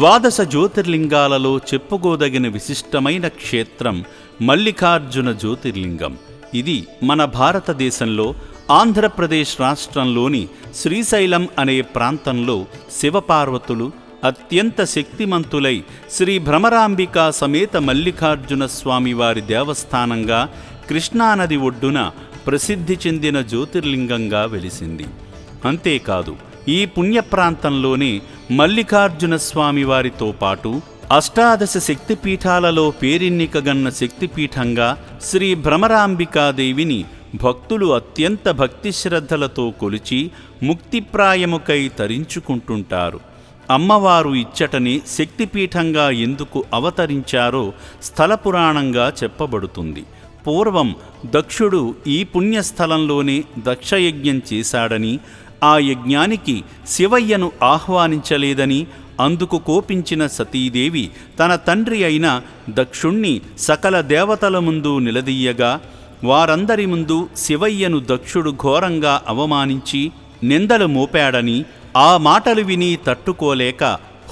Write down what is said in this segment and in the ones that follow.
ద్వాదశ జ్యోతిర్లింగాలలో చెప్పుకోదగిన విశిష్టమైన క్షేత్రం మల్లికార్జున జ్యోతిర్లింగం. ఇది మన భారతదేశంలో ఆంధ్రప్రదేశ్ రాష్ట్రంలోని శ్రీశైలం అనే ప్రాంతంలో శివపార్వతులు అత్యంత శక్తిమంతులై శ్రీ భ్రమరాంబిక సమేత మల్లికార్జున స్వామివారి దేవస్థానంగా కృష్ణానది ఒడ్డున ప్రసిద్ధి చెందిన జ్యోతిర్లింగంగా వెలిసింది. అంతేకాదు ఈ పుణ్య ప్రాంతంలోనే మల్లికార్జున స్వామి వారితో పాటు అష్టాదశ శక్తిపీఠాలలో పేరెన్నికగన్న శక్తిపీఠంగా శ్రీ భ్రమరాంబికాదేవిని భక్తులు అత్యంత భక్తి శ్రద్ధలతో కొలిచి ముక్తిప్రాయముకై తరించుకుంటుంటారు. అమ్మవారు ఇచ్చటని శక్తిపీఠంగా ఎందుకు అవతరించారో స్థల పురాణంగా చెప్పబడుతుంది. పూర్వం దక్షుడు ఈ పుణ్యస్థలంలోనే దక్షయజ్ఞం చేశాడని ఆ యజ్ఞానికి శివయ్యను ఆహ్వానించలేదని అందుకు కోపించిన సతీదేవి తన తండ్రి అయిన దక్షుణ్ణి సకల దేవతల ముందు నిలదీయగా వారందరి ముందు శివయ్యను దక్షుడు ఘోరంగా అవమానించి నిందలు మోపాడని ఆ మాటలు విని తట్టుకోలేక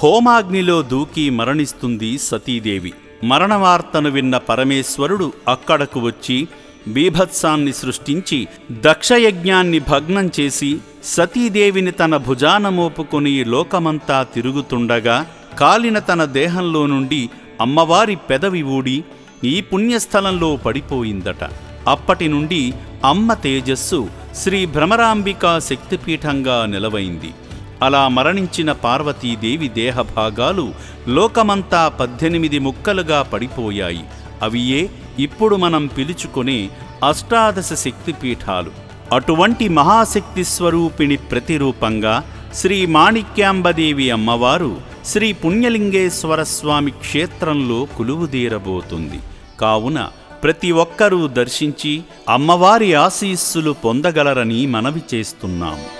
హోమాగ్నిలో దూకి మరణిస్తుంది సతీదేవి. మరణవార్తను విన్న పరమేశ్వరుడు అక్కడకు వచ్చి బీభత్సాన్ని సృష్టించి దక్షయజ్ఞాన్ని భగ్నం చేసి సతీదేవిని తన భుజాన మోపుకొని లోకమంతా తిరుగుతుండగా కాలిన తన దేహంలో నుండి అమ్మవారి పెదవి ఊడి ఈ పుణ్యస్థలంలో పడిపోయిందట. అప్పటి నుండి అమ్మ తేజస్సు శ్రీ భ్రమరాంబికా శక్తిపీఠంగా నిలవైంది. అలా మరణించిన పార్వతీదేవి దేహభాగాలు లోకమంతా పద్దెనిమిది ముక్కలుగా పడిపోయాయి. అవియే ఇప్పుడు మనం పిలుచుకునే అష్టాదశ శక్తిపీఠాలు. అటువంటి మహాశక్తి స్వరూపిణి ప్రతిరూపంగా శ్రీ మాణిక్యాంబదేవి అమ్మవారు శ్రీ పుణ్యలింగేశ్వర స్వామి క్షేత్రంలో కులువుదీరబోతుంది. కావున ప్రతి ఒక్కరూ దర్శించి అమ్మవారి ఆశీస్సులు పొందగలరని మనవి చేస్తున్నాము.